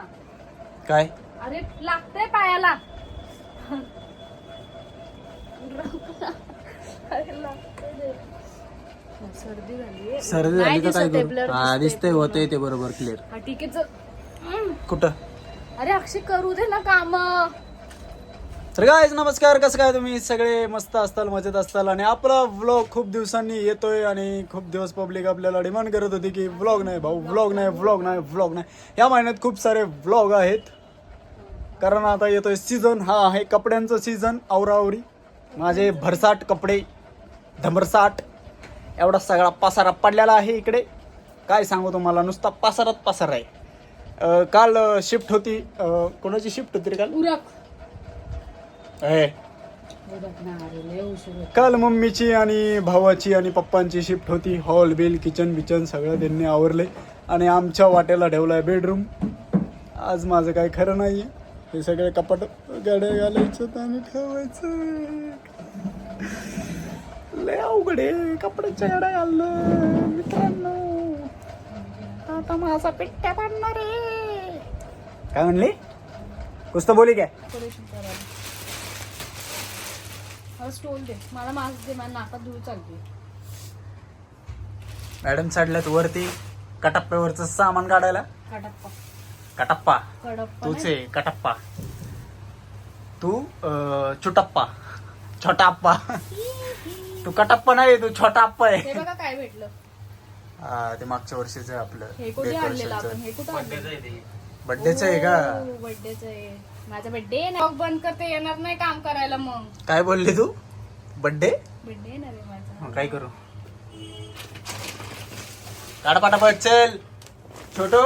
ना. काय? अरे लागतंय पायाला. अरे लागतंय ते. सर्दी झाली सर्दी झाली तर काय करू? हा दिसतंय दिसतंय पूर्ण. होते ते बरोबर क्लिअर हा ठीक आहे चल. कुठं? अरे अक्षय करू दे ना काम. तर काय नमस्कार कसं काय तुम्ही? सगळे मस्त असताल मजेत असताल आणि आपला व्लॉग खूप दिवसांनी येतोय आणि खूप दिवस पब्लिक आपल्याला डिमांड करत होती की व्लॉग नाही भाऊ व्लॉग नाही व्लॉग नाही व्लॉग नाही. या महिन्यात खूप सारे व्लॉग आहेत. कारण आता येतोय सीझन हा आहे कपड्यांचं सीझन आवरावरी माझे भरसाट कपडे धमरसाट एवढा सगळा पसारा पडलेला आहे इकडे. काय सांगू तुम्हाला नुसता पसारात पसारा आहे. काल शिफ्ट होती. कोणाची शिफ्ट होती रे काल? उरक काल मम्मीची आणि भावाची आणि पप्पांची शिफ्ट होती. हॉल बिल किचन बिचन सगळं त्यांनी आवरले. आणि आमच्या वाट्याला ठेवलाय बेडरूम. आज माझं काय खरं नाही हे सगळे कपाट गाड्या घालायचं आणि ठेवायचं. लय अवघड आहे. कपड्याच्या गाड्या घाललं मित्रांनो आता माझा पिट्ट्या पाडणार आहे. काय म्हणली? कुछ बोली काय? मला स्टोल दे. मला मास्क दे माझ्या नाकात धूळ चालते मॅडम चढल्यात वरती कटप्प्यावरचं सामान काढायला. कडप्पा कटप्पा. कडप्पा तूच. आहे कटप्पा. तू अं, चुटप्पा छोटा अप्पा तू कटप्पा नाही तू छोटा अप्पा हे आहे बघा काय भेटलं. हा, ते मागच्या वर्षीच आपलं हे कुठे आणलेलं आपण? हे कुठं बड्डेच आहे का? बर्थडेच आहे. माझा बर्थडे आहे बंद करते येणार नाही काम करायला मग. काय बोलली तू? बड्डे बर्थडे येणार आहे माझा. काय करू? काढ पटापट चल. छोटो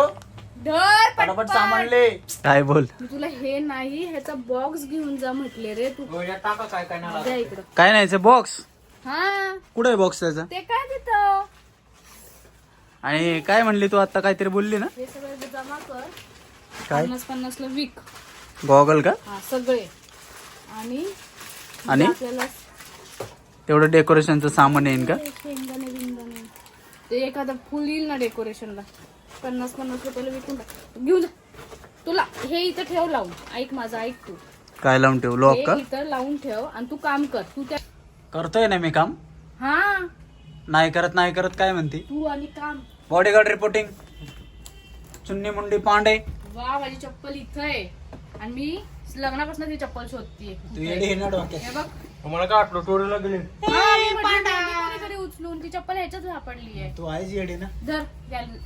धर पटापट. सामान ले. काय बोल? मी तुला हे नाही ह्याचा बॉक्स घेऊन जा म्हटले रे तू. इकडं. काय नाही बॉक्स हा. कुठे आहे बॉक्स त्याचा? ते काय तिथं? आणि काय म्हणली तू आता काहीतरी बोलली ना? हे सगळं जमा कर. काय? पन्नास पन्नास ला विक. गॉगल का? हा सगळे. आणि आणि? आपल्याला तेवढं डेकोरेशनचं सामान येईन का? शेंगदाणे बिंगदाणे. ते एखादं फुल येईल ना डेकोरेशनला. पन्नास पन्नास रुपयाला विकून टाक. घेऊन जा. तुला हे इथं ठेव लावून. ऐक माझं ऐक तू. काय लावून ठेवू? लॉक का? हे इथं लावून ठेव आणि तू काम कर. तू त्या करतोय ना मी काम? हा. नाही करत नाही करत काय म्हणते? तू आणि काम. बॉडीगार्ड रिपोर्टिंग चुन्नी मुंडी पांडे. वा माझी चप्पल इथं आहे. आणि मी लग्नापासून ती चप्पल शोधतीये. तू येडी आहे ना डोक्यात. हे बघ. मला काय वाटलं टोरीला गेले? हा, मी म्हटलं, उचलून ती चप्पल ह्याच्यात सापडली आहे तू आहेच येडी ना? धर गॅल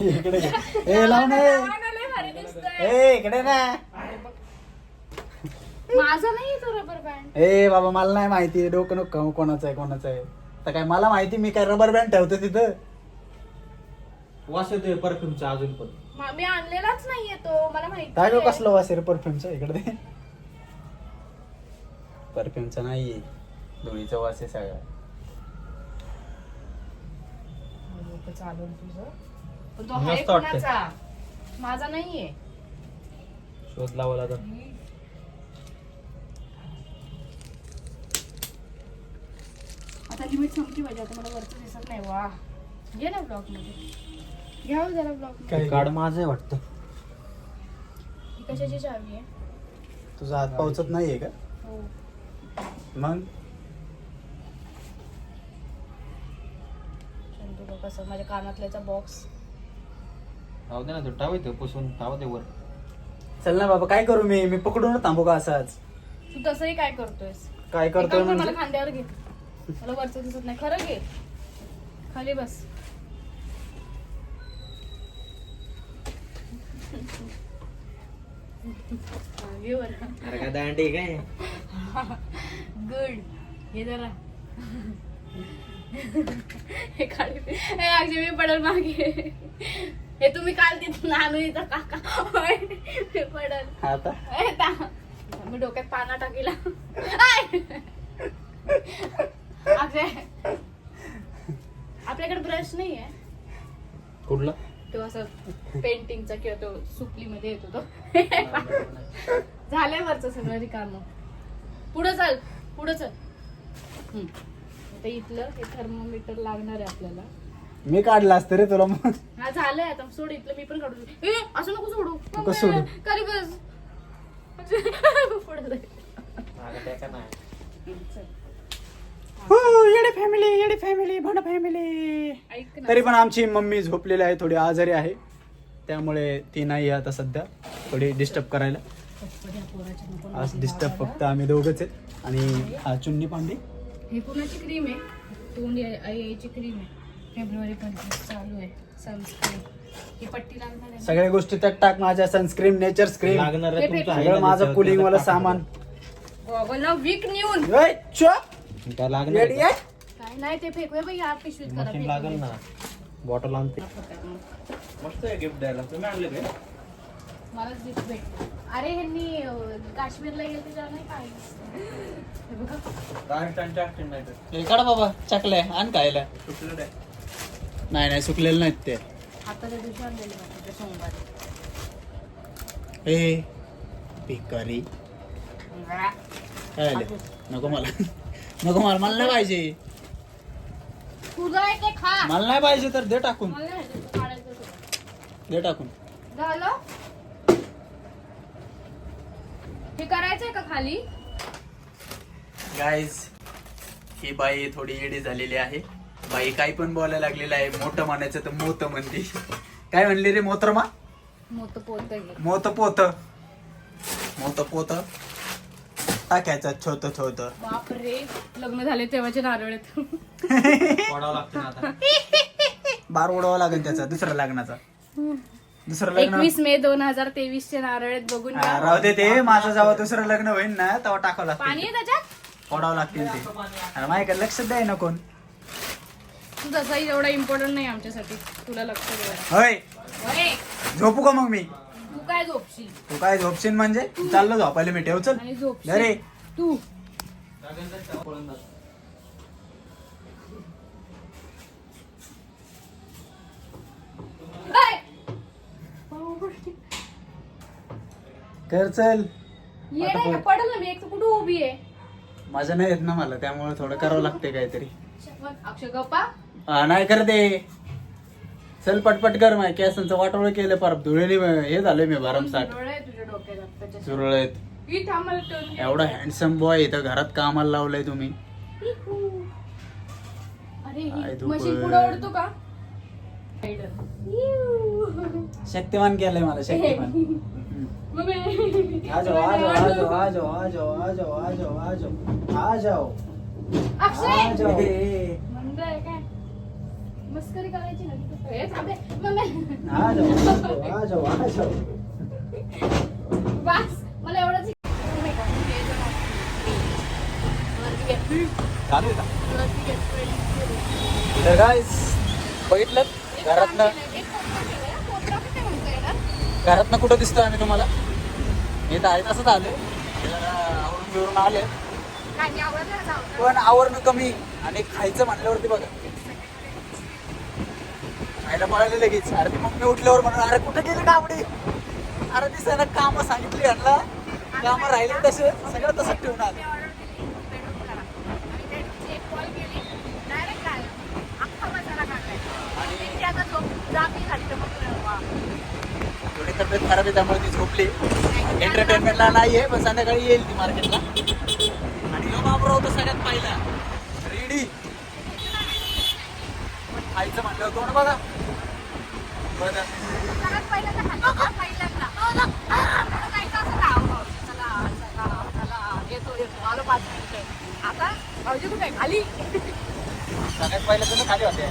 इकडे ये. ए लाव ना ए. लय भारी दिसतंय. ए इकडे ना. माझा नाही तो रबर बँड ए बाबा मला नाही माहिती. डोकं नको कोणाचं आहे कोणाचं आहे. तर काय मला माहिती मी काय रबर बँड ठेवतो तिथं? वास येतोय परफ्यूमचा अजून पण. मी आणलेलाच नाहीये तो मला माहिती काय गं आहे. कसलं वास परफ्यूमचा इकडे? दे परफ्यूमचा नाहीये. धुळीचा वास आहे सगळा चालवून तुझं. पण तो मस्त आहे वाटतंय. कोणाचा? माझा नाहीये. शोध लावायला तर आता लिमिट संपली पाहिजे आता मला वरचं दिसत नाही. वा. घे ना ब्लॉकमध्ये. घ्यावं जरा ब्लॉक काय? कार्ड माझं आहे वाटतं. ही कशाची चावी आहे? तुझा हात पावचत नाहीये का? हो. मग? चंदू बघ कसं माझ्या कानातल्याचा बॉक्स राहू दे ना तो टाव येतो पुसून टाव दे वर. चल ना बाबा काय करू मी? मी पकडून थांबू का असाच? तू तसंही काय करतोयस? काय एक करतोय कर, म्हणजे? मला खांद्यावर घे. मला वरचं दिसत नाही. खरं घे. खाली बस. अरे काय? दांडी काय गुड. हे जरा. हे काढे हे अक्षय मी पडल मागे. हे तुम्ही काल तिथून आणून इथं काका. होय, मी पडल. आता ए, ता- मी डोक्यात पाना टाकीला. आय! अक्षय आपल्याकडे ब्रश नाही आहे कुठला? तो असं पेंटिंगचा किंवा तो सुपली मध्ये येतो तो झालंय वरचं सगळं रिकामं. पुढं चल पुढं चल. हम्म. आता इथलं हे थर्मोमीटर लागणार आहे आपल्याला. मी काढला असतं रे तुला मग. हा झालंय आता. सोड इथलं मी पण काढू ए असं नको सोडू. नको सोडू. खाली बस. पुढे जाय. मागं टेका नाही. चल. हो येडे फॅमिली येडे फॅमिली भंड फॅमिली ऐक ना. तरी पण आमची मम्मी झोपलेली आहे थोडी आजारी आहे. त्यामुळे ती नाही आहे आता सध्या थोडी डिस्टर्ब करायला. पप्पा पोराच्या नको ना. आज डिस्टर्ब फक्त आम्ही दोघंच आहेत. आणि हा चुन्नी पांडी. ही कुणाची क्रीम आहे? तोंड याची क्रीम आहे. फेब्रुवारी पंचवीस चालू आहे. सनस्क्रीन ही पट्टी लागणार आहे ना? सगळ्या गोष्टी त्यात टाक माझ्या सनस्क्रीन नेचर स्क्रीन लागणार आहे हे तुमचं सगळं माझं कुलिंग वाला सामान. वीक नेऊन ओय, चुप. काय लागणार का? काय नाही ते फेकूया बाई या पिशवीत करा मशीन लागेल ना. बॉटल आणते. मस्त आहे गिफ्ट द्यायला. तुम्ही आणले काय मलाच गिफ्ट भेट अरे ह्यांनी अं, काश्मीरला गेले नाही काय हे बघा. राजस्थानच्या असतील नाही तर. हे काढा बाबा चकले आण खायला. आहे नाही नाही सुकलेले नाहीत ते. आताच्या दिवशी आणलेले होते ते सोमवारी. हे भिकारी. काय आलं? नको मला. नको मला मला नाही पाहिजे. तुझं आहे ते खा. मला नाही पाहिजे तर दे टाकून. मला नाही माहिती, तू काढायचं तुला. दे टाकून. झालं? हे करायचंय का खाली? गाईज ही बाई थोडी येडी झालेली आहे. बाई काही पण बोलायला लागलेलं आहे. मोठं म्हणायचं तर मोत म्हणते. काय म्हणली रे मोतरमा? मोठं पोत मोत पोत. मोत पोत. टाकायचं छोत छोत बापरे लग्न झाले तेव्हाचे नारळ आहेत. पडावं लागतं ना आता. बार उडवावं लागेल त्याचा दुसऱ्या लग्नाचा. दुसरं लग्न एकवीस मे दोन हजार तेवीस चे नारळ आहेत बघून हा. राहू दे ते माझं जेव्हा दुसरं लग्न होईल ना तेव्हा टाकावं पाणी लागतील आहे त्याच्यात? फोडावं लागतील ते. अरे माझ्याकडे लक्ष द्याय ना कोण तू तसाही एवढा इम्पॉर्टंट नाही आमच्यासाठी. तुला लक्ष होय, झोपू का मग मी? तू काय झोपशील? तू काय झोपशील म्हणजे? चाललो झोपायला मी ठेव चल आणि झोपशील. अरे तू. काय? कर चल. येड आहे का? पडेल ना मी एक तर कुठं उभी आहे? माझं नाही येत ना मला त्यामुळे थोडं करावं लागते काहीतरी. अक्षय गप्पा. हा, नाही कर दे चल पटपट कर माय केसांचं वाटोळ केलं पार धुळेली हे झालंय मी भरमसाठ आहे तुझ्या डोक्यात आत्ताच्या. सुरळीत ही थांबायला turn घे. एवढा हँडसम बॉय इथं घरात कामाला लावलंय तुम्ही इहू. अरे काय ही धूप मशीन. पुढे ओढतो का इहू. शक्तिमान केलंय मला शक्तिमान हम्म. मम्मी. आ जाओ आ जाओ आ जाओ आ जाओ आ जाओ आ जाओ आ जाओ आ जाओ आ जाओ आ अक्षय जाओ मंद आहे काय मस्करी करायची मला एवढंच बघितलं? घरातन घरातनं कुठं दिसतोय आम्ही तुम्हाला? हे तर आहे तसंच आले आवरून बिवरून आले पण आवरणं कमी आणि खायचं म्हटल्यावरती बघा. खायला पळाले लगेच. अरे मग मी उठल्यावर म्हणून अरे कुठं गेले कांबडे अरे मी सगळं कामं सांगितली यांना. कामं राहिले तसे. सगळं तसंच ठेवून आलं. थोडी तब्येत खराब आहे त्यामुळे ती झोपली. एंटरटेनमेंटला नाही आहे पण संध्याकाळी येईल ती मार्केटला आणि जो बाबराव होतो सगळ्यात पहिला. रेडी खायचं म्हटलं कोण बघा? आता भाऊजी कुठे आहे? खाली सगळ्यात पहिलं तर खाली होते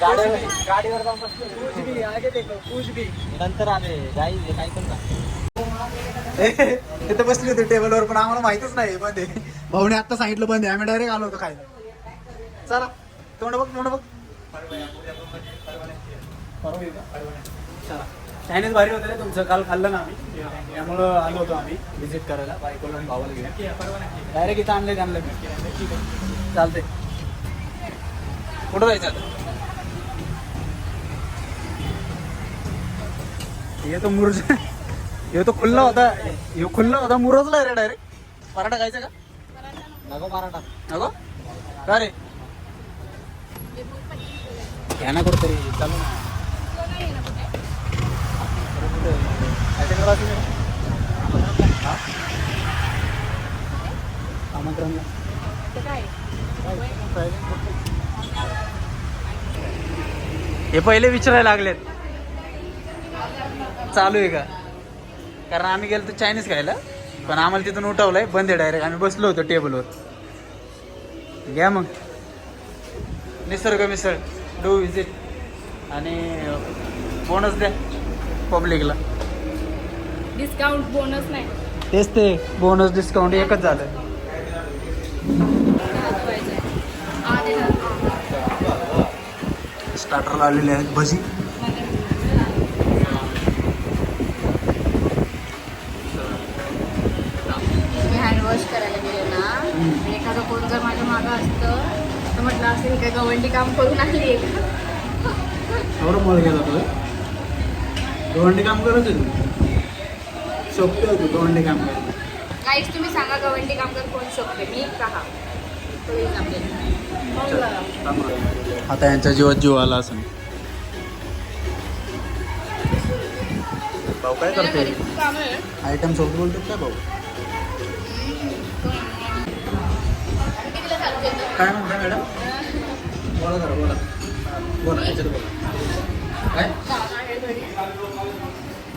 गाडीवर गाडीवर जाऊन बसलो कुछ भी आगे देखो कुछ भी नंतर आले गाई हे काय पण तिथे बसली होती टेबलवर पण आम्हाला माहितच नाही बंद भाऊने आता सांगितलं बंद आहे आम्ही डायरेक्ट आलो होतो खायला चला तोंड बघ तोंड बघ चायनीज भारी होतं रे तुमचं. काल खाल्लं ना आम्ही. त्यामुळं आलो होतो आम्ही व्हिजिट करायला. बायकोला आणि भावाला घेऊन. डायरेक्ट इथं आणलं आणलं ठीक आहे चालतंय. कुठं जायचं आता? ये तो मुरज. ये तो खुल्ला होता. ये खुल्ला होता. मुरजला रे डायरेक्ट पराठा खायचा का? नको पराठा नको. का रे? हे घ्या ना कुठतरी चालू ना तुला हे पहिले विचारायला लागलेत. चालू आहे का? कारण आम्ही गेलो तर चायनीज खायला पण आम्हाला तिथून उठवलंय बंद आहे डायरेक्ट आम्ही बसलो होतो टेबलवर घ्या मग. निसर्ग मिसळ? Do visit. आणि बोनस द्या पब्लिकला डिस्काउंट बोनस नाही. तेच ते बोनस डिस्काउंट एकच झालं. हा. स्टार्टरला आलेले आहेत भजी मी हँडवॉश करायला गेले ना आणि एखादं कोण जर माझ्या मागं असतं तर असेल काय गवंडी काम करून आली आहे का एवढं मळ गेला तुला दोंडी काम करत आहे सोपते होते दोंडी काम करत. काहीच तुम्ही सांगा गवंडी कामगार कोण शोधते मी का हा? तो येईल आपल्याला. आता यांच्या जीवात जीव आला असं भाऊ काय करते कामं. आयटम सोबत बोलतात काय भाऊ? काय म्हणता मॅडम? बोला जरा बोला. बोला याच्यात बोला. काय.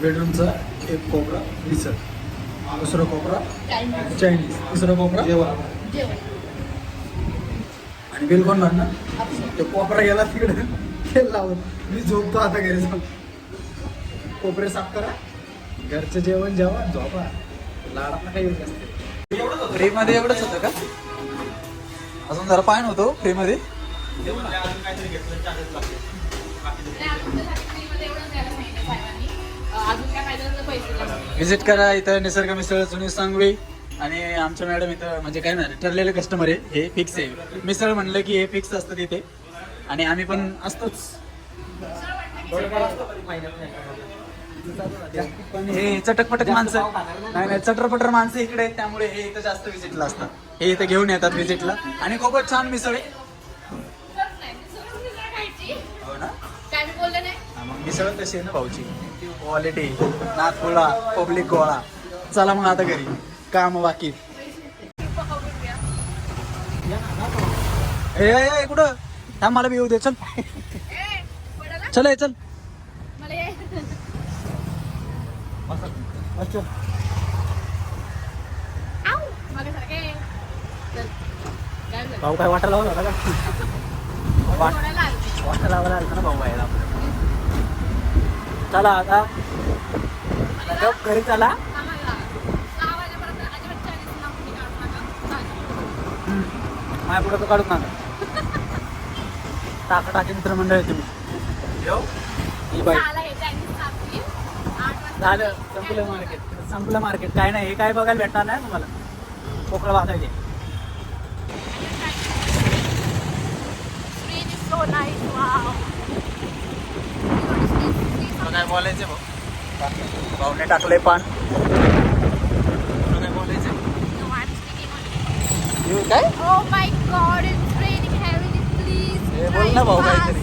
बेडरूमचा एक कोपरा मिसळ. दुसरा कोपरा. चायनीज. तिसरा कोपरा जेवण. आणि बिल कोण आपलं. ते कोपरा गेला तिकडे. तेल लावून. मी झोपतो आता घरी जाऊन. कोपरे साफ करा. घरचं जेवण जेवा झोपा. लाडात काही येत असते फ्री मध्ये एवढंच होतं का? अजून जरा पाय नव्हतो अजून तर फ्रीमध्ये. व्हिजिट करा इथं निसर्ग मिसळ जुनी सांगवी. आणि आमच्या मॅडम इथं म्हणजे काय नाही ठरलेले कस्टमर आहे. हे फिक्स आहे. मिसळ म्हणलं की हे फिक्स असतं तिथे. आणि आम्ही पण असतोच. हे चटकपटक माणसं. नाही नाही चटरपटर माणसं इकडे आहेत. त्यामुळे हे इथं जास्त व्हिजिटला असतात. हे इथं घेऊन येतात व्हिजिटला आणि खूपच छान मिसळ आहे. मिसळ कशी आहे ना भाऊची क्वालिटी नागपुडा पब्लिक गोळा चला मग आता घरी. काम बाकी. ए, कुठं? थांब मला बी येऊ दे चल. चल ए, चल. ये. चल. भाऊ काय वाटायला लावला का? वाटायला लावायला आलता ना भाऊ बाहेर आपल्याला चला आता. गप घरी चला. माझ्या पुढे तो काढूच नका टाका टाकी मित्रमंडळ आहे तुम्ही. येऊ ही बाई. हे झालं. संपलं मार्केट. संपलं मार्केट. काय नाही हे काय बघायला भेटणार नाही तुम्हाला. पोकळ वाजायचे Screen is so nice, wow. तुला काय बोलायचं भाऊ भाऊने टाकलंय पान काय बोलायचं. काय Oh my god, it's raining heavily. Please, ए, बोल ना भाऊ. काहीतरी.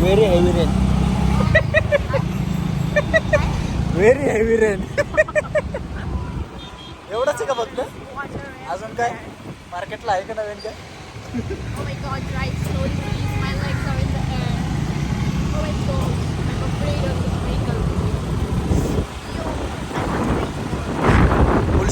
Very heavy rain very heavy rain एवढंच आहे का फक्त अजून काय मार्केटला आहे का नवीन काय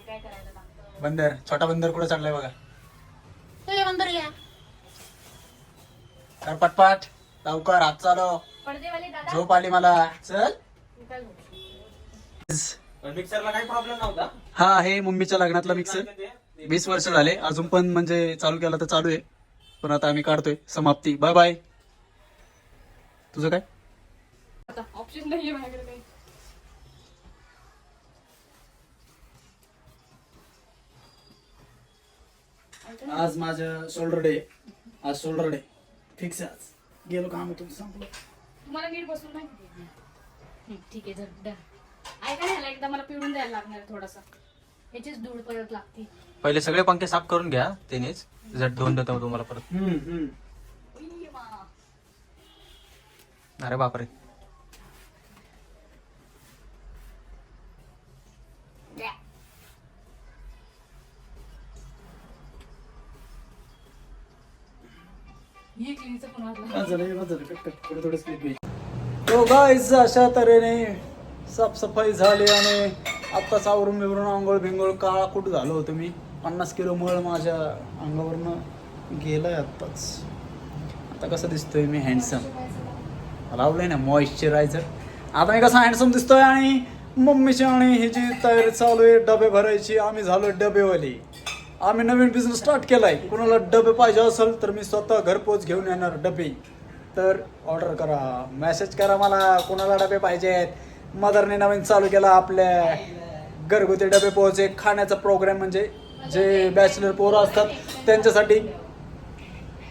काय काय करायला लागतं? बंदर छोटा बंदर कुठे चढलाय बघा. बंदर घ्या. तर पटपाट लवकर हात पडदेवाले दादा. झोप आली मला. चल. काय बोलू? मिक्सरला काही प्रॉब्लेम नव्हता? हा हे मम्मीच्या लग्नातला मिक्सर वीस वर्ष झाले. अजून पण म्हणजे चालू केला तर चालू आहे. पण आता आम्ही काढतोय. समाप्ती. बाय बाय तुझं काय? आता ऑप्शन नाहीये माझ्याकडे काही. आज माझं शोल्डर डे आज शोल्डर डे फिक्स आहे आज. गेलो काम तुमचं संपलं. तुम्हाला नीट बसून नाही हं, ठीक आहे जर डन ऐका ना ह्याला एकदा मला पिळून द्यायला लागणार आहे थोडासा. ह्याचीच धूळ परत लागते. पहिले सगळे पंखे साफ करून घ्या त्यानेच. जर धुवून देतो तुम्हाला परत. हम्म, हम्म. अरे बापरे. तो गाईज अशा तऱ्हेने साफसफाई झाली आणि आत्ताच आवरून बिवरून आंघोळ बिंगोळ काळा कुठ झालो होतो मी. पन्नास किलो मळ माझ्या अंगावरनं गेलाय आत्ताच. आता कसं दिसतोय मी हँडसम लावलंय ना मॉइश्चरायझर आता मी कसा हँडसम दिसतोय आणि मम्मीची आणि ह्याची तयारी चालू आहे डबे भरायची. आम्ही झालो डबेवाली. आम्ही नवीन बिझनेस स्टार्ट केलाय. कुणाला डबे पाहिजे असेल तर मी स्वतः घरपोच घेऊन येणार डबे. तर ऑर्डर करा मेसेज करा मला कोणाला डबे पाहिजेत. मदरने नवीन चालू केला आपल्या घरगुती डबे पोहोचे. खाण्याचा प्रोग्राम म्हणजे जे बॅचलर पोरं असतात त्यांच्यासाठी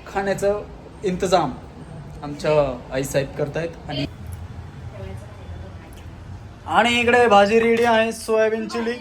खाण्याचं इंतजाम आमच्या आईसाहेब करतायत. आणि आणि इकडे भाजी रेडी आहे सोयाबीन चिली.